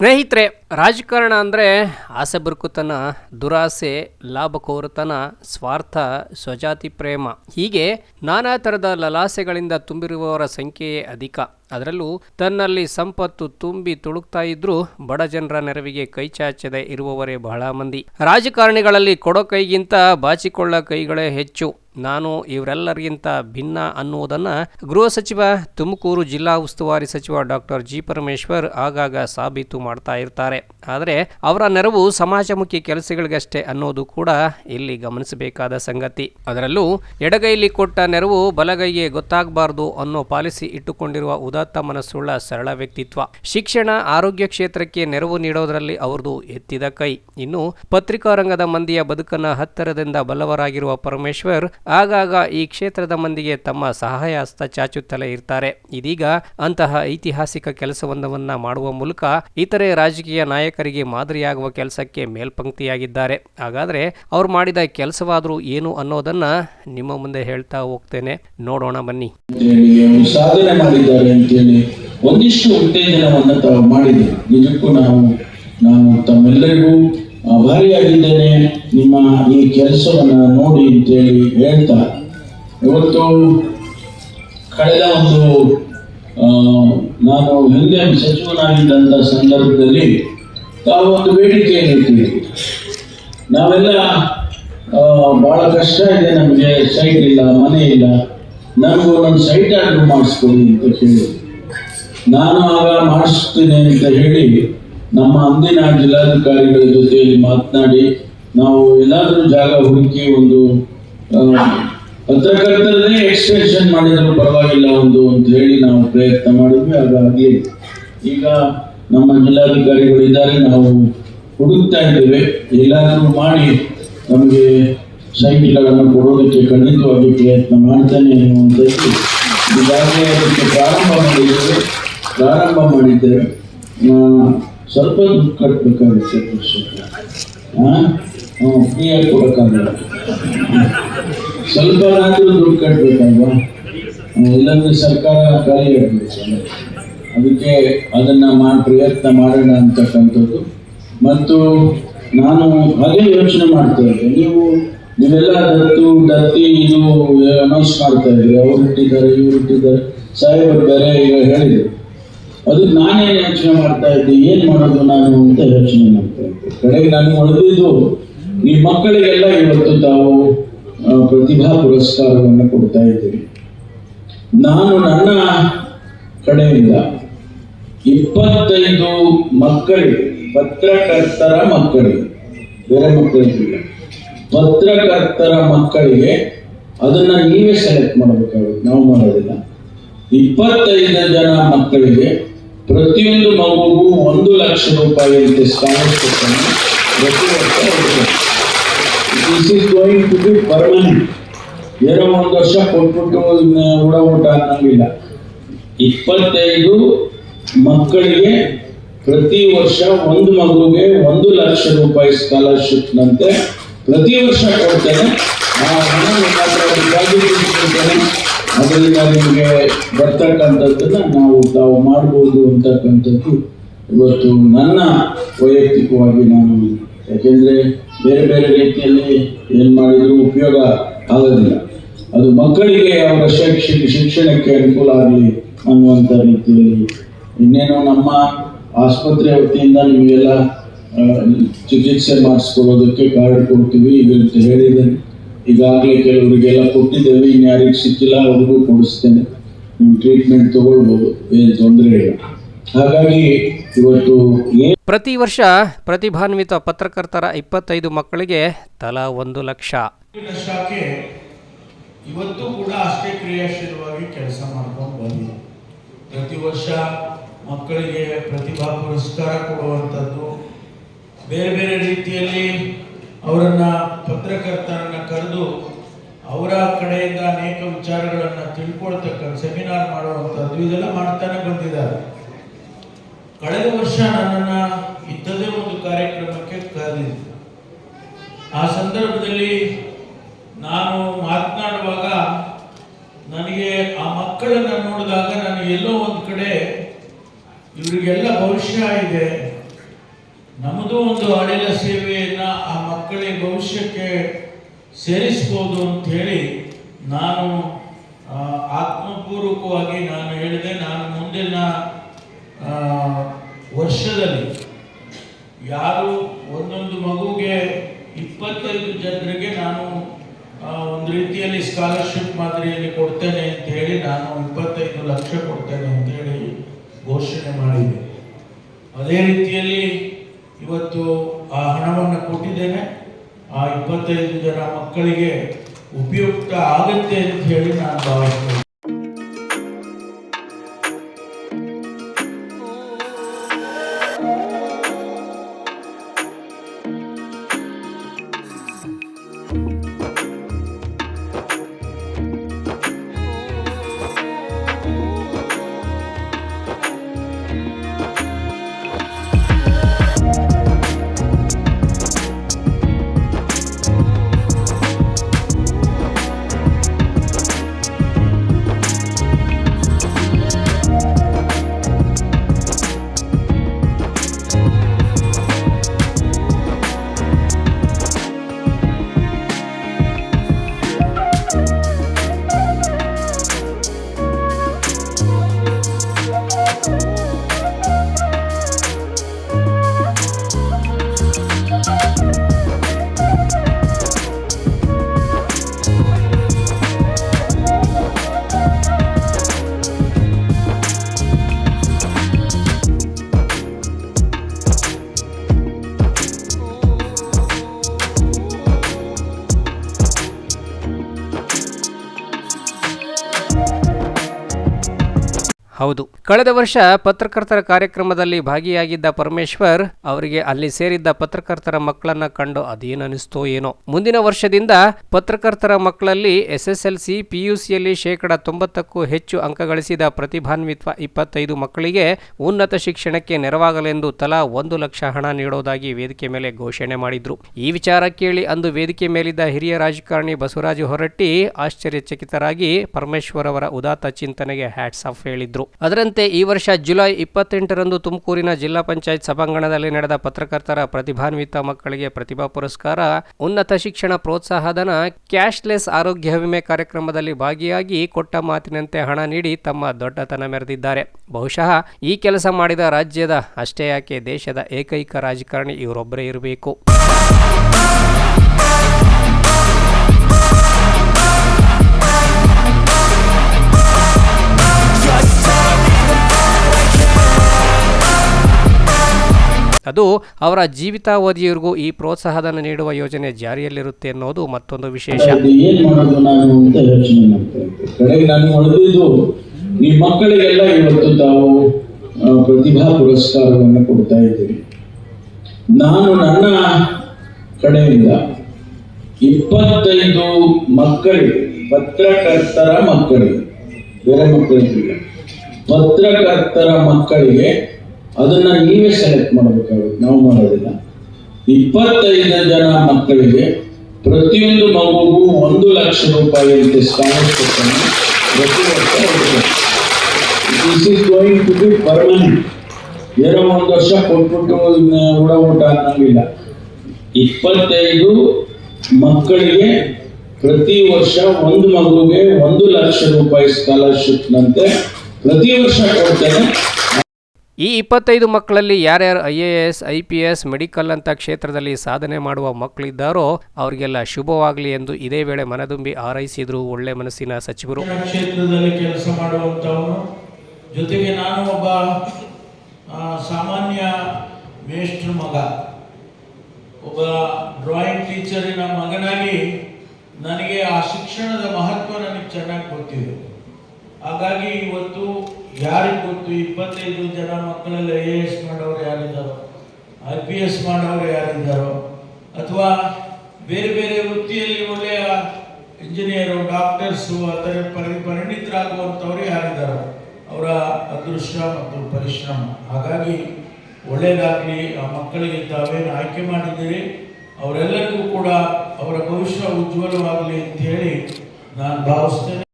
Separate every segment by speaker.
Speaker 1: ಸ್ನೇಹಿತರೆ, ರಾಜಕಾರಣ ಅಂದರೆ ಆಸೆ ಬುರುಕುತನ, ದುರಾಸೆ ಲಾಭಕೋರತನ ಸ್ವಾರ್ಥ, ಸ್ವಜಾತಿ ಪ್ರೇಮ. ಹೀಗೆ ನಾನಾ ಥರದ ಲಲಾಸೆಗಳಿಂದ ತುಂಬಿರುವವರ ಸಂಖ್ಯೆಯೇ ಅಧಿಕ. ಅದರಲ್ಲೂ ತನ್ನಲ್ಲಿ ಸಂಪತ್ತು ತುಂಬಿ ತುಳುಕ್ತಾ ಇದ್ರೂ ಬಡ ಜನರ ನೆರವಿಗೆ ಕೈ ಚಾಚದೆ ಇರುವವರೇ ಬಹಳ ಮಂದಿ. ರಾಜಕಾರಣಿಗಳಲ್ಲಿ ಕೊಡೋ ಕೈಗಿಂತ ಬಾಚಿಕೊಳ್ಳ ಕೈಗಳೇ ಹೆಚ್ಚು. ನಾನು ಇವರೆಲ್ಲರಿಗಿಂತ ಭಿನ್ನ ಅನ್ನುವುದನ್ನು ಗೃಹ ಸಚಿವ ತುಮಕೂರು ಜಿಲ್ಲಾ ಉಸ್ತುವಾರಿ ಸಚಿವ ಡಾಕ್ಟರ್ ಜಿ ಪರಮೇಶ್ವರ್ ಆಗಾಗ ಸಾಬೀತು ಮಾಡ್ತಾ ಇರ್ತಾರೆ. ಆದರೆ ಅವರ ನೆರವು ಸಮಾಜಮುಖಿ ಕೆಲಸಗಳಿಗಷ್ಟೇ ಅನ್ನೋದು ಕೂಡ ಇಲ್ಲಿ ಗಮನಿಸಬೇಕಾದ ಸಂಗತಿ. ಅದರಲ್ಲೂ ಎಡಗೈಲಿ ಕೊಟ್ಟ ನೆರವು ಬಲಗೈಗೆ ಗೊತ್ತಾಗಬಾರದು ಅನ್ನೋ ಪಾಲಿಸಿ ಇಟ್ಟುಕೊಂಡಿರುವ ಉದಾತ್ತ ಮನಸ್ಸುಳ್ಳ ಸರಳ ವ್ಯಕ್ತಿತ್ವ. ಶಿಕ್ಷಣ, ಆರೋಗ್ಯ ಕ್ಷೇತ್ರಕ್ಕೆ ನೆರವು ನೀಡೋದರಲ್ಲಿ ಅವರದು ಎತ್ತಿದ ಕೈ. ಇನ್ನು ಪತ್ರಿಕಾ ರಂಗದ ಮಂದಿಯ ಬದುಕನ್ನ ಹತ್ತಿರದಿಂದ ಬಲ್ಲವರಾಗಿರುವ ಪರಮೇಶ್ವರ್ ಆಗಾಗ ಈ ಕ್ಷೇತ್ರದ ಮಂದಿಗೆ ತಮ್ಮ ಸಹಾಯ ಹಸ್ತ ಚಾಚುತ್ತಲೇ ಇರ್ತಾರೆ. ಇದೀಗ ಅಂತಹ ಐತಿಹಾಸಿಕ ಕೆಲಸವೊಂದವನ್ನ ಮಾಡುವ ಮೂಲಕ ಇತರೆ ರಾಜಕೀಯ ನಾಯಕರಿಗೆ ಮಾದರಿಯಾಗುವ ಕೆಲಸಕ್ಕೆ ಮೇಲ್ಪಂಕ್ತಿಯಾಗಿದ್ದಾರೆ. ಹಾಗಾದ್ರೆ ಅವ್ರು ಮಾಡಿದ ಕೆಲಸವಾದರೂ ಏನು ಅನ್ನೋದನ್ನ ನಿಮ್ಮ ಮುಂದೆ ಹೇಳ್ತಾ ಹೋಗ್ತೇನೆ. ನೋಡೋಣ ಬನ್ನಿ.
Speaker 2: ಸಾಧನೆ ಮಾಡಿದ್ದಾರೆ ಅಂತೇಳಿ ಒಂದಿಷ್ಟು ಉತ್ತೇಜನವನ್ನು ತಾವು ಮಾಡಿದೆ ನಿಜಕ್ಕೂ ನಾವು, ನಾನು ತಮ್ಮೆಲ್ಲರಿಗೂ ಆಭಾರಿಯಾಗಿದ್ದೇನೆ ನಿಮ್ಮ ಈ ಕೆಲಸವನ್ನು ನೋಡಿ ಅಂತೇಳಿ ಹೇಳ್ತಾ, ಇವತ್ತು ಕಳೆದ ಒಂದು ನಾನು ಹಿಂದೆ ಸಚಿವನಾಗಿದ್ದಂಥ ಸಂದರ್ಭದಲ್ಲಿ ತಾವು ಒಂದು ಬೇಡಿಕೆಯನ್ನು ಇಟ್ಟಿದ್ದೀರಿ ನಾವೆಲ್ಲ ಭಾಳ ಕಷ್ಟ ಇದೆ ನಮಗೆ ಸೈಟ್ ಇಲ್ಲ, ಮನೆ ಇಲ್ಲ. ನನಗೂ ನನ್ನ ಸೈಟ್ ಆರ್ಡರ್ ಮಾಡಿಸ್ಕೊಳ್ಳಿ ಅಂತ ಕೇಳಿ ನಾನು ಆಗ ಮಾಡಿಸ್ತೀನಿ ಅಂತ ಹೇಳಿ ನಮ್ಮ ಅಂದಿನ ಜಿಲ್ಲಾಧಿಕಾರಿಗಳ ಜೊತೆಯಲ್ಲಿ ಮಾತನಾಡಿ ನಾವು ಎಲ್ಲಾದರೂ ಜಾಗ ಹುಡುಕಿ ಒಂದು ಪತ್ರಕರ್ತರನ್ನೇ ಎಕ್ಸ್ಟೆನ್ಷನ್ ಮಾಡಿದ್ರು ಪರವಾಗಿಲ್ಲ ಒಂದು ಅಂತ ಹೇಳಿ ನಾವು ಪ್ರಯತ್ನ ಮಾಡಿದ್ವಿ. ಹಾಗಾಗಿ ಈಗ ನಮ್ಮ ಜಿಲ್ಲಾಧಿಕಾರಿಗಳು ಇದ್ದಾರೆ. ನಾವು ಹುಡುಕ್ತಾ ಇದ್ದೇವೆ. ಎಲ್ಲಾದರೂ ಮಾಡಿ ನಮಗೆ ಸೈಟ್ಗಳನ್ನು ಕೊಡೋದಕ್ಕೆ ಖಂಡಿತವಾಗಿ ಪ್ರಯತ್ನ ಮಾಡ್ತೇನೆ ಅನ್ನುವಂಥದ್ದು ಈಗಾಗಲೇ ಅದಕ್ಕೆ ಪ್ರಾರಂಭ ಮಾಡಿದ್ದೇವೆ. ಪ್ರಾರಂಭ ಮಾಡಿದ್ದೇವೆ. ಸ್ವಲ್ಪ ದುಡ್ಡು ಕಟ್ಬೇಕಾಗುತ್ತೆ ಹಾಂ ಫ್ರೀಯಾಗಿ ಕೊಡೋಕ್ಕಾಗಲ್ಲ. ಸ್ವಲ್ಪ ದುಡ್ಡು ಕಟ್ಟಬೇಕಲ್ವಾ ಇಲ್ಲಾಂದ್ರೆ ಸರ್ಕಾರ ಖಾಲಿ ಆಗ್ಬೇಕು ಅದಕ್ಕೆ ಅದನ್ನ ಮಾಡಿ ಪ್ರಯತ್ನ ಮಾಡೋಣ ಅಂತಕ್ಕಂಥದ್ದು. ಮತ್ತು ನಾನು ಅದೇ ಯೋಚನೆ ಮಾಡ್ತಾ ಇದ್ದೆ. ನೀವು, ನೀವೆಲ್ಲ ದತ್ತು, ದತ್ತಿ, ಇದು ಅನೌನ್ಸ್ ಮಾಡ್ತಾ ಇದ್ರಿ. ಅವ್ರು ಹುಟ್ಟಿದ್ದಾರೆ, ಇವ್ರು ಹುಟ್ಟಿದ್ದಾರೆ. ಸಾಹೇಬರು ಬೇರೆ ಈಗ ಹೇಳಿದ್ರು. ಅದಕ್ಕೆ ನಾನೇ ಯೋಚನೆ ಮಾಡ್ತಾ ಇದ್ದೆ, ಏನು ಮಾಡೋದು ನಾನು ಅಂತ ಯೋಚನೆ ಮಾಡ್ತಾ ಇದ್ದೆ. ಕಡೆಗೆ ನಾನು ಹೊಡೆದಿದ್ದು ಈ ಮಕ್ಕಳಿಗೆಲ್ಲ ಇವತ್ತು ತಾವು ಪ್ರತಿಭಾ ಪುರಸ್ಕಾರವನ್ನು ಕೊಡ್ತಾ ಇದ್ದೀವಿ ನಾನು ನನ್ನ ಕಡೆಯಿಂದ ಇಪ್ಪತ್ತೈದು ಮಕ್ಕಳಿಗೆ, ಪತ್ರಕರ್ತರ ಮಕ್ಕಳಿಗೆ, ಬೇರೆ ಮಕ್ಕಳಿಗಿಲ್ಲ, ಪತ್ರಕರ್ತರ ಮಕ್ಕಳಿಗೆ ಅದನ್ನ ನೀವೇ ಸೆಲೆಕ್ಟ್ ಮಾಡಬೇಕಾಗುತ್ತೆ. ನಾವು ಮಾಡೋದಿಲ್ಲ. ಇಪ್ಪತ್ತೈದು ಜನ ಮಕ್ಕಳಿಗೆ ಪ್ರತಿಯೊಂದು ಮಗುಗೂ ಒಂದು ಲಕ್ಷ ರೂಪಾಯಿ ಅಂತ ಸ್ಕಾಲರ್ಶಿಪ್ ಅನ್ನು ಪ್ರತಿ ವರ್ಷ this is going to be permanent ಏನೋ ಒಂದು ವರ್ಷ ಕೊಟ್ಬಿಟ್ಟು ಉಡ ಊಟ ಅನ್ನಂಗಿಲ್ಲ. ಇಪ್ಪತ್ತೈದು ಮಕ್ಕಳಿಗೆ ಪ್ರತಿ ವರ್ಷ ಒಂದು ಮಗುಗೆ ಒಂದು ಲಕ್ಷ ರೂಪಾಯಿ ಸ್ಕಾಲರ್ಶಿಪ್ ನಂತೆ ಪ್ರತಿ ವರ್ಷ ಕೊಡ್ತೇನೆ. ಆ ಹಣ ನಿಮಗೆ ಬರ್ತಕ್ಕಂಥದ್ದನ್ನ ನಾವು ತಾವು ಮಾಡ್ಬೋದು ಅಂತಕ್ಕಂಥದ್ದು ಇವತ್ತು ನನ್ನ ವೈಯಕ್ತಿಕವಾಗಿ ನಾನು ಯಾಕೆಂದರೆ ಬೇರೆ ಬೇರೆ ರೀತಿಯಲ್ಲಿ ಏನು ಮಾಡಿದ್ರು ಉಪಯೋಗ ಆಗೋದಿಲ್ಲ. ಅದು ಮಕ್ಕಳಿಗೆ ಅವರ ಶೈಕ್ಷಣಿಕ ಶಿಕ್ಷಣಕ್ಕೆ ಅನುಕೂಲ ಆಗಲಿ ಅನ್ನುವಂಥ ರೀತಿಯಲ್ಲಿ. ಇನ್ನೇನು ನಮ್ಮ ಆಸ್ಪತ್ರೆ ವತಿಯಿಂದ ನಿಮಗೆಲ್ಲ ಚಿಕಿತ್ಸೆ ಮಾಡಿಸ್ಕೊಳ್ಳೋದಕ್ಕೆ ಕಾರ್ಡ್ ಕೊಡ್ತೀವಿ ಇದಂತ ಹೇಳಿದ್ದೇನೆ. ಈಗಾಗಲೇ ಕೆಲವರಿಗೆಲ್ಲ ಕೊಟ್ಟಿದ್ದೇವೆ ಇನ್ಯಾರಿಗೆ ಸಿಕ್ಕಿಲ್ಲ ಅವ್ರಿಗೂ ಕೊಡಿಸ್ತೇನೆ. ನೀವು ಟ್ರೀಟ್ಮೆಂಟ್ ತಗೊಳ್ಬೋದು ಏನು ತೊಂದರೆ ಇಲ್ಲ. ಹಾಗಾಗಿ ಇವತ್ತು
Speaker 1: ಪ್ರತಿ ವರ್ಷ ಪ್ರತಿಭಾನ್ವಿತ ಪತ್ರಕರ್ತರ ಇಪ್ಪತ್ತೈದು ಮಕ್ಕಳಿಗೆ ತಲಾ ಒಂದು ಲಕ್ಷ.
Speaker 3: ಶಾಖೆ ಇವತ್ತು ಕೂಡ ಅಷ್ಟೇ ಕ್ರಿಯಾಶೀಲವಾಗಿ ಕೆಲಸ ಮಾಡ್ಕೊಂಡು ಬಂದಿದೆ. ಪ್ರತಿ ವರ್ಷ ಮಕ್ಕಳಿಗೆ ಪ್ರತಿಭಾ ಪುರಸ್ಕಾರ ಕೊಡುವಂಥದ್ದು ಬೇರೆ ಬೇರೆ ರೀತಿಯಲ್ಲಿ ಅವರನ್ನ ಪತ್ರಕರ್ತರನ್ನ ಕರೆದು ಅವರ ಕಡೆಯಿಂದ ಅನೇಕ ವಿಚಾರಗಳನ್ನು ತಿಳ್ಕೊಳ್ತಕ್ಕಂಥ ಸೆಮಿನಾರ್ ಮಾಡುವಂಥದ್ದು, ಇದೆಲ್ಲ ಮಾಡ್ತಾನೆ ಬಂದಿದ್ದಾರೆ. ಕಳೆದ ವರ್ಷ ನನ್ನನ್ನು ಇಂಥದೇ ಒಂದು ಕಾರ್ಯಕ್ರಮಕ್ಕೆ ಕರೆದಿದ್ದೆ. ಆ ಸಂದರ್ಭದಲ್ಲಿ ನಾನು ಮಾತನಾಡುವಾಗ ನನಗೆ ಆ ಮಕ್ಕಳನ್ನ ನೋಡಿದಾಗ ನಾನು ಎಲ್ಲೋ ಒಂದು ಕಡೆ ಇವರಿಗೆಲ್ಲ ಭವಿಷ್ಯ ಇದೆ
Speaker 2: ನಮ್ಮದು ಒಂದು ಅಡಿಲ ಸೇವೆಯನ್ನು ಆ ಮಕ್ಕಳಿಗೆ ಭವಿಷ್ಯಕ್ಕೆ ಸೇರಿಸ್ಬೋದು ಹೇಳಿ ನಾನು ಆತ್ಮಪೂರ್ವಕವಾಗಿ ನಾನು ಹೇಳಿದೆ. ನಾನು ಮುಂದಿನ ವರ್ಷದಲ್ಲಿ ಯಾರು ಒಂದೊಂದು ಮಗುಗೆ ಇಪ್ಪತ್ತೈದು ಜನರಿಗೆ ನಾನು ಒಂದು ರೀತಿಯಲ್ಲಿ ಸ್ಕಾಲರ್ಶಿಪ್ ಮಾದರಿಯಲ್ಲಿ ಕೊಡ್ತೇನೆ ಅಂತ ಹೇಳಿ ನಾನು ಇಪ್ಪತ್ತೈದು ಲಕ್ಷ ಕೊಡ್ತೇನೆ ಅಂತ ಹೇಳಿ ಘೋಷಣೆ ಮಾಡಿದೆ. ಅದೇ ರೀತಿಯಲ್ಲಿ ಇವತ್ತು ಆ ಹಣವನ್ನು ಕೊಟ್ಟಿದ್ದೇನೆ. ಆ ಇಪ್ಪತ್ತೈದು ಜನ ಮಕ್ಕಳಿಗೆ ಉಪಯುಕ್ತ ಆಗುತ್ತೆ ಅಂತ ಹೇಳಿ ನಾನು ಭಾವಿಸ್ತೇನೆ.
Speaker 1: ಹೌದು. ಕಳೆದ ವರ್ಷ ಪತ್ರಕರ್ತರ ಕಾರ್ಯಕ್ರಮದಲ್ಲಿ ಭಾಗಿಯಾಗಿದ್ದ ಪರಮೇಶ್ವರ್ ಅವರಿಗೆ ಅಲ್ಲಿ ಸೇರಿದ್ದ ಪತ್ರಕರ್ತರ ಮಕ್ಕಳನ್ನ ಕಂಡು ಅದೇನನಿಸ್ತೋ ಏನೋ. ಮುಂದಿನ ವರ್ಷದಿಂದ ಪತ್ರಕರ್ತರ ಮಕ್ಕಳಲ್ಲಿ ಎಸ್ಎಸ್ಎಲ್ಸಿ, ಪಿಯುಸಿಯಲ್ಲಿ ಶೇಕಡ ತೊಂಬತ್ತಕ್ಕೂ ಹೆಚ್ಚು ಅಂಕ ಗಳಿಸಿದ ಪ್ರತಿಭಾನ್ವಿತ ಇಪ್ಪತ್ತೈದು ಮಕ್ಕಳಿಗೆ ಉನ್ನತ ಶಿಕ್ಷಣಕ್ಕೆ ನೆರವಾಗಲೆಂದು ತಲಾ ಒಂದು ಲಕ್ಷ ಹಣ ನೀಡೋದಾಗಿ ವೇದಿಕೆ ಮೇಲೆ ಘೋಷಣೆ ಮಾಡಿದ್ರು. ಈ ವಿಚಾರ ಕೇಳಿ ಅಂದು ವೇದಿಕೆ ಮೇಲಿದ್ದ ಹಿರಿಯ ರಾಜಕಾರಣಿ ಬಸವರಾಜ ಹೊರಟ್ಟಿ ಆಶ್ಚರ್ಯಚಕಿತರಾಗಿ ಪರಮೇಶ್ವರ್ ಅವರ ಉದಾತ್ತ ಚಿಂತನೆಗೆ ಹ್ಯಾಟ್ಸ್ ಆಫ್ ಹೇಳಿದ್ರು. ಅದರಂತೆ ಈ ವರ್ಷ ಜುಲೈ ಇಪ್ಪತ್ತೆಂಟರಂದು ತುಮಕೂರಿನ ಜಿಲ್ಲಾ ಪಂಚಾಯತ್ ಸಭಾಂಗಣದಲ್ಲಿ ನಡೆದ ಪತ್ರಕರ್ತರ ಪ್ರತಿಭಾನ್ವಿತ ಮಕ್ಕಳಿಗೆ ಪ್ರತಿಭಾ ಪುರಸ್ಕಾರ, ಉನ್ನತ ಶಿಕ್ಷಣ ಪ್ರೋತ್ಸಾಹಧನ ಕ್ಯಾಶ್ಲೆಸ್ ಆರೋಗ್ಯ ವಿಮೆ ಕಾರ್ಯಕ್ರಮದಲ್ಲಿ ಭಾಗಿಯಾಗಿ ಕೊಟ್ಟ ಮಾತಿನಂತೆ ಹಣ ನೀಡಿ ತಮ್ಮ ದೊಡ್ಡತನ ಮೆರೆದಿದ್ದಾರೆ. ಬಹುಶಃ ಈ ಕೆಲಸ ಮಾಡಿದ ರಾಜ್ಯದ ಅಷ್ಟೇ ಯಾಕೆ ದೇಶದ ಏಕೈಕ ರಾಜಕಾರಣಿ ಇವರೊಬ್ಬರೇ ಇರಬೇಕು. ಅದು ಅವರ ಜೀವಿತಾವಧಿಯವರೆಗೂ ಈ ಪ್ರೋತ್ಸಾಹಧನ ನೀಡುವ ಯೋಜನೆ ಜಾರಿಯಲ್ಲಿರುತ್ತೆ ಅನ್ನೋದು ಮತ್ತೊಂದು ವಿಶೇಷ.
Speaker 4: ನಿಮ್ಮ ಮಕ್ಕಳಿಗೆಲ್ಲ ಇವತ್ತು ತಾವು ಪ್ರತಿಭಾ ಪುರಸ್ಕಾರವನ್ನು ಕೊಡ್ತಾ ಇದ್ದೀವಿ ನಾನು ನನ್ನ ಕಡೆಯಿಂದ ಇಪ್ಪತ್ತೈದು ಮಕ್ಕಳಿಗೆ, ಪತ್ರಕರ್ತರ ಮಕ್ಕಳಿಗೆ, ಬೇರೆ ಮಕ್ಕಳಿಗೆ ಪತ್ರಕರ್ತರ ಮಕ್ಕಳಿಗೆ ಅದನ್ನ ನೀವೇ ಸೆಲೆಕ್ಟ್ ಮಾಡಬೇಕಾಗುತ್ತೆ. ನಾವು ಮಾಡೋದಿಲ್ಲ. ಇಪ್ಪತ್ತೈದು ಜನ ಮಕ್ಕಳಿಗೆ ಪ್ರತಿಯೊಂದು ಮಗುಗೂ ಒಂದು ಲಕ್ಷ ರೂಪಾಯಿ ಸ್ಕಾಲರ್ಶಿಪ್ ಅನ್ನು ಪ್ರತಿ ವರ್ಷ this is going to be permanent ಏನೋ ಒಂದು ವರ್ಷ ಕೊಟ್ಬಿಟ್ಟು ಉಡ ಊಟ ಅನ್ನಂಗಿಲ್ಲ. ಇಪ್ಪತ್ತೈದು ಮಕ್ಕಳಿಗೆ ಪ್ರತಿ ವರ್ಷ ಒಂದು ಮಗುಗೆ ಒಂದು ಲಕ್ಷ ರೂಪಾಯಿ ಸ್ಕಾಲರ್ಶಿಪ್ ನಂತೆ ಪ್ರತಿ ವರ್ಷ ಕೊಡ್ತೇನೆ
Speaker 1: ಈ ಇಪ್ಪತ್ತೈದು ಮಕ್ಕಳಲ್ಲಿ ಯಾರ್ಯಾರು I A S, I P S, medical ಅಂತ ಕ್ಷೇತ್ರದಲ್ಲಿ ಸಾಧನೆ ಮಾಡುವ ಮಕ್ಕಳಿದ್ದಾರೋ ಅವರಿಗೆಲ್ಲ ಶುಭವಾಗಲಿ ಎಂದು ಇದೇ ವೇಳೆ ಮನದುಂಬಿ ಹಾರೈಸಿದ್ರು ಒಳ್ಳೆ ಮನಸ್ಸಿನ ಸಚಿವರು.
Speaker 2: ಕ್ಷೇತ್ರದಲ್ಲಿ ಕೆಲಸ ಮಾಡುವಂಥವನು ಜೊತೆಗೆ ನಾನು ಒಬ್ಬ ಸಾಮಾನ್ಯ ಮೇಷ್ಟ್ರ ಮಗ. ಒಬ್ಬ ಡ್ರಾಯಿಂಗ್ ಟೀಚರಿನ ಮಗನಾಗಿ ನನಗೆ ಆ ಶಿಕ್ಷಣದ ಮಹತ್ವ ನನಗೆ ಚೆನ್ನಾಗಿ ಗೊತ್ತಿದೆ. ಹಾಗಾಗಿ ಇವತ್ತು ಯಾರಿಗೆ ಗೊತ್ತು? ಇಪ್ಪತ್ತೈದು ಜನ ಮಕ್ಕಳಲ್ಲಿ ಐ ಎ ಎಸ್ ಮಾಡೋರು ಯಾರಿದ್ದಾರೋ? ಐ ಪಿ ಎಸ್ ಮಾಡೋರು ಯಾರಿದ್ದಾರೋ? ಅಥವಾ ಬೇರೆ ಬೇರೆ ವೃತ್ತಿಯಲ್ಲಿ ಒಳ್ಳೆಯ ಇಂಜಿನಿಯರು ಡಾಕ್ಟರ್ಸು ಅದರ ಪರಿ, ಪರಿಣಿತರಾಗುವಂಥವ್ರು ಯಾರಿದ್ದಾರೋ, ಅವರ ಅದೃಷ್ಟ ಮತ್ತು ಪರಿಶ್ರಮ. ಹಾಗಾಗಿ ಒಳ್ಳೆಯದಾಗಲಿ ಆ ಮಕ್ಕಳಿಗೆ ತಾವೇನು ಆಯ್ಕೆ ಮಾಡಿದ್ದೀರಿ, ಅವರೆಲ್ಲರಿಗೂ ಕೂಡ ಅವರ ಭವಿಷ್ಯ ಉಜ್ವಲವಾಗಲಿ ಅಂತ ಹೇಳಿ ನಾನು ಭಾವಿಸ್ತೇನೆ.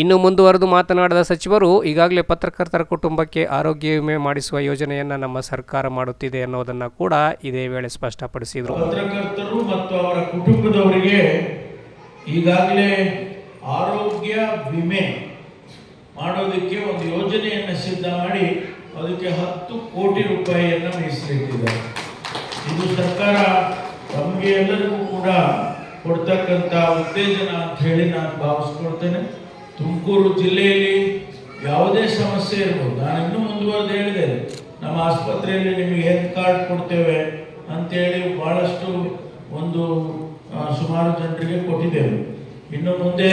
Speaker 1: ಇನ್ನು ಮುಂದುವರೆದು ಮಾತನಾಡಿದ ಸಚಿವರು ಈಗಾಗಲೇ ಪತ್ರಕರ್ತರ ಕುಟುಂಬಕ್ಕೆ ಆರೋಗ್ಯ ವಿಮೆ ಮಾಡಿಸುವ ಯೋಜನೆಯನ್ನು ನಮ್ಮ ಸರ್ಕಾರ ಮಾಡುತ್ತಿದೆ ಅನ್ನೋದನ್ನು ಕೂಡ ಇದೇ ವೇಳೆ ಸ್ಪಷ್ಟಪಡಿಸಿದರು.
Speaker 2: ಪತ್ರಕರ್ತರು ಮತ್ತು ಅವರ ಕುಟುಂಬದವರಿಗೆ ಈಗಾಗಲೇ ಆರೋಗ್ಯ ವಿಮೆ ಮಾಡೋದಕ್ಕೆ ಒಂದು ಯೋಜನೆಯನ್ನು ಸಿದ್ಧ ಮಾಡಿ ಅದಕ್ಕೆ ಹತ್ತು ಕೋಟಿ ರೂಪಾಯಿಯನ್ನು ಮೀಸಲಿಟ್ಟಿದ್ದಾರೆ. ಇದು ಸರ್ಕಾರ ತಮಗೆ ಎಲ್ಲರಿಗೂ ಕೂಡ ಕೊಡ್ತಕ್ಕಂಥ ಉತ್ತೇಜನ ಅಂತ ಹೇಳಿ ನಾನು ಭಾವಿಸ್ಕೊಳ್ತೇನೆ. ತುಮಕೂರು ಜಿಲ್ಲೆಯಲ್ಲಿ ಯಾವುದೇ ಸಮಸ್ಯೆ ಇರ್ಬೋದು. ನಾನು ಇನ್ನೂ ಮುಂದುವರೆದು ಹೇಳಿದೆ, ನಮ್ಮ ಆಸ್ಪತ್ರೆಯಲ್ಲಿ ನಿಮಗೆ ಹೆಲ್ತ್ ಕಾರ್ಡ್ ಕೊಡ್ತೇವೆ ಅಂತೇಳಿ ಭಾಳಷ್ಟು ಒಂದು ಸುಮಾರು ಜನರಿಗೆ ಕೊಟ್ಟಿದ್ದೇವೆ. ಇನ್ನು ಮುಂದೆ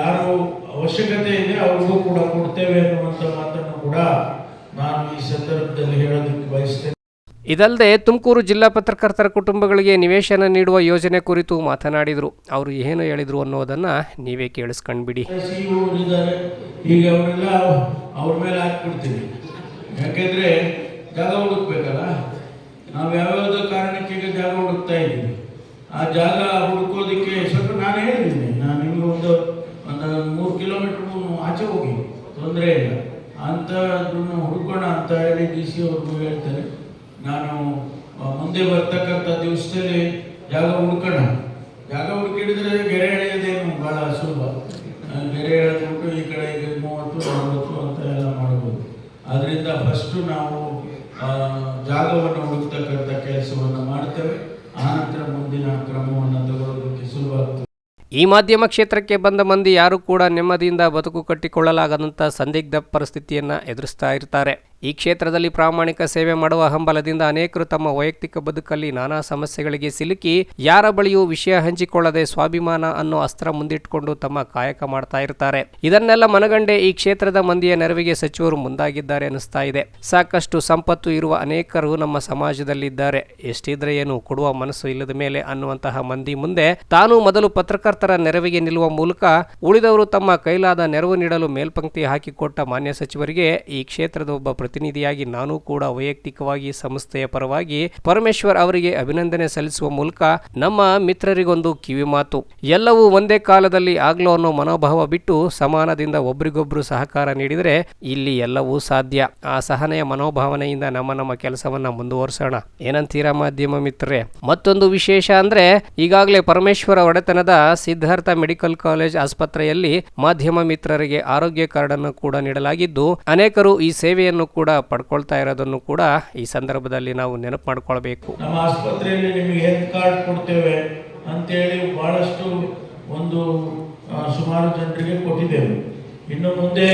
Speaker 2: ಯಾರು ಅವಶ್ಯಕತೆ ಇದೆ ಅವ್ರಿಗೂ ಕೂಡ ಕೊಡ್ತೇವೆ ಅನ್ನುವಂಥ ಮಾತನ್ನು ಕೂಡ ನಾನು ಈ ಸಂದರ್ಭದಲ್ಲಿ ಹೇಳೋದಕ್ಕೆ ಬಯಸ್ತೇನೆ.
Speaker 1: ಇದಲ್ಲದೆ ತುಮಕೂರು ಜಿಲ್ಲಾ ಪತ್ರಕರ್ತರ ಕುಟುಂಬಗಳಿಗೆ ನಿವೇಶನ ನೀಡುವ ಯೋಜನೆ ಕುರಿತು ಮಾತನಾಡಿದರು. ಅವರು ಏನು ಹೇಳಿದರು ಅನ್ನೋದನ್ನು ನೀವೇ ಕೇಳಿಸ್ಕೊಂಡ್ಬಿಡಿ.
Speaker 2: ಈಗ ಅವರೆಲ್ಲ ಅವ್ರ ಮೇಲೆ ಹಾಕ್ಬಿಡ್ತೀವಿ ಯಾಕೆಂದರೆ ಜಾಗ ಹುಡುಕ್ಬೇಕಲ್ಲ? ನಾವು ಯಾವ್ಯಾವುದೋ ಕಾರಣಕ್ಕೆ ಜಾಗ ಹುಡುಕ್ತಾ ಇದ್ದೀವಿ. ಆ ಜಾಗ ಹುಡುಕೋದಕ್ಕೆ ಸ್ವಲ್ಪ ನಾನು ಹೇಳಿದ್ದೀನಿ ನಾನು ನಿಮಗೆ ಒಂದು ಒಂದು ಮೂರು ಕಿಲೋಮೀಟ್ರ್ ಆಚೆ ಹೋಗಿ. ತೊಂದರೆ ಇಲ್ಲ. ಅಂಥದ್ದನ್ನು ಹುಡುಕೋಣ ಅಂತ ಹೇಳಿ ಡಿ ಸಿ ಅವ್ರಿಗೂ ಹೇಳ್ತೇನೆ. ನಾನು ಮುಂದೆ ಬರ್ತಕ್ಕಂಥ ದಿವಸದಲ್ಲಿ ಜಾಗ ಹುಡ್ಕೋಣ. ಜಾಗ ಹುಡುಕಿಡಿದ್ರೆ ಗೆರೆ ಎಳೆಯೋದೇನು ಭಾಳ ಸುಲಭ. ಗೆರೆ ಎಳೆದ್ಬಿಟ್ಟು ಈ ಕಡೆ ಮೂವತ್ತು, ನಲವತ್ತು ಅಂತ ಎಲ್ಲ ಮಾಡ್ಬೋದು. ಅದರಿಂದ ಫಸ್ಟು ನಾವು ಜಾಗವನ್ನು ಹುಡುಕ್ತಕ್ಕಂಥ ಕೆಲಸವನ್ನು ಮಾಡ್ತೇವೆ. ಆನಂತರ ಮುಂದಿನ ಕ್ರಮವನ್ನು ತಗೊಳ್ಳೋದಕ್ಕೆ ಸುಲಭ ಆಗ್ತದೆ.
Speaker 1: ಈ ಮಾಧ್ಯಮ ಕ್ಷೇತ್ರಕ್ಕೆ ಬಂದ ಮಂದಿ ಯಾರು ಕೂಡ ನೆಮ್ಮದಿಯಿಂದ ಬದುಕು ಕಟ್ಟಿಕೊಳ್ಳಲಾಗದಂಥ ಸಂದಿಗ್ಧ ಪರಿಸ್ಥಿತಿಯನ್ನು ಎದುರಿಸ್ತಾ ಇರ್ತಾರೆ. ಈ ಕ್ಷೇತ್ರದಲ್ಲಿ ಪ್ರಾಮಾಣಿಕ ಸೇವೆ ಮಾಡುವ ಹಂಬಲದಿಂದ ಅನೇಕರು ತಮ್ಮ ವೈಯಕ್ತಿಕ ಬದುಕಲ್ಲಿ ನಾನಾ ಸಮಸ್ಯೆಗಳಿಗೆ ಸಿಲುಕಿ ಯಾರ ಬಳಿಯೂ ವಿಷಯ ಹಂಚಿಕೊಳ್ಳದೆ ಸ್ವಾಭಿಮಾನ ಅನ್ನೋ ಅಸ್ತ್ರ ಮುಂದಿಟ್ಟುಕೊಂಡು ತಮ್ಮ ಕಾಯಕ ಮಾಡ್ತಾ ಇರ್ತಾರೆ. ಇದನ್ನೆಲ್ಲ ಮನಗಂಡೆ ಈ ಕ್ಷೇತ್ರದ ಮಂದಿಯ ನೆರವಿಗೆ ಸಚಿವರು ಮುಂದಾಗಿದ್ದಾರೆ ಅನಿಸ್ತಾ ಇದೆ. ಸಾಕಷ್ಟು ಸಂಪತ್ತು ಇರುವ ಅನೇಕರು ನಮ್ಮ ಸಮಾಜದಲ್ಲಿದ್ದಾರೆ. ಎಷ್ಟಿದ್ರೆ ಏನು ಕೊಡುವ ಮನಸ್ಸು ಇಲ್ಲದ ಮೇಲೆ ಅನ್ನುವಂತಹ ಮಂದಿ ಮುಂದೆ ತಾನು ಮೊದಲು ಪತ್ರಕರ್ತರ ನೆರವಿಗೆ ನಿಲ್ಲುವ ಮೂಲಕ ಉಳಿದವರು ತಮ್ಮ ಕೈಲಾದ ನೆರವು ನೀಡಲು ಮೇಲ್ಪಂಕ್ತಿ ಹಾಕಿಕೊಟ್ಟ ಮಾನ್ಯ ಸಚಿವರಿಗೆ ಈ ಕ್ಷೇತ್ರದ ಒಬ್ಬ ಪ್ರತಿನಿಧಿಯಾಗಿ ನಾನು ಕೂಡ ವೈಯಕ್ತಿಕವಾಗಿ ಸಂಸ್ಥೆಯ ಪರವಾಗಿ ಪರಮೇಶ್ವರ್ ಅವರಿಗೆ ಅಭಿನಂದನೆ ಸಲ್ಲಿಸುವ ಮೂಲಕ ನಮ್ಮ ಮಿತ್ರರಿಗೊಂದು ಕಿವಿ ಮಾತು. ಎಲ್ಲವೂ ಒಂದೇ ಕಾಲದಲ್ಲಿ ಆಗ್ಲೋ ಅನ್ನೋ ಮನೋಭಾವ ಬಿಟ್ಟು ಸಮಾನದಿಂದ ಒಬ್ರಿಗೊಬ್ರು ಸಹಕಾರ ನೀಡಿದರೆ ಇಲ್ಲಿ ಎಲ್ಲವೂ ಸಾಧ್ಯ. ಆ ಸಹನೆಯ ಮನೋಭಾವನೆಯಿಂದ ನಮ್ಮ ನಮ್ಮ ಕೆಲಸವನ್ನ ಮುಂದುವರಿಸೋಣ. ಏನಂತೀರಾ ಮಾಧ್ಯಮ ಮಿತ್ರರೇ? ಮತ್ತೊಂದು ವಿಶೇಷ ಅಂದ್ರೆ ಈಗಾಗಲೇ ಪರಮೇಶ್ವರ ಒಡೆತನದ ಸಿದ್ಧಾರ್ಥ ಮೆಡಿಕಲ್ ಕಾಲೇಜ್ ಆಸ್ಪತ್ರೆಯಲ್ಲಿ ಮಾಧ್ಯಮ ಮಿತ್ರರಿಗೆ ಆರೋಗ್ಯ ಕಾರ್ಡ್ ಅನ್ನು ಕೂಡ ನೀಡಲಾಗಿದ್ದು, ಅನೇಕರು ಈ ಸೇವೆಯನ್ನು ಪಡ್ಕೊಳ್ತಾ ಇರೋದನ್ನು ಕೂಡ ಈ ಸಂದರ್ಭದಲ್ಲಿ ನಾವು ನೆನಪು ಮಾಡ್ಕೊಳ್ಬೇಕು.
Speaker 2: ನಮ್ಮ ಆಸ್ಪತ್ರೆಯಲ್ಲಿ ನಿಮಗೆ ಹೆಲ್ತ್ ಕಾರ್ಡ್ ಕೊಡ್ತೇವೆ ಅಂತೇಳಿ ಬಹಳಷ್ಟು ಒಂದು ಸುಮಾರು ಜನರಿಗೆ ಕೊಟ್ಟಿದ್ದೇವೆ. ಇನ್ನು ಮುಂದೆ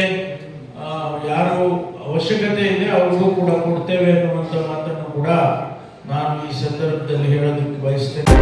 Speaker 2: ಯಾರು ಅವಶ್ಯಕತೆ ಇದೆ ಅವ್ರಿಗೂ ಕೂಡ ಕೊಡ್ತೇವೆ ಅನ್ನುವಂಥ ಮಾತನ್ನು ಕೂಡ ನಾನು ಈ ಸಂದರ್ಭದಲ್ಲಿ ಹೇಳೋದಕ್ಕೆ ಬಯಸ್ತೇನೆ.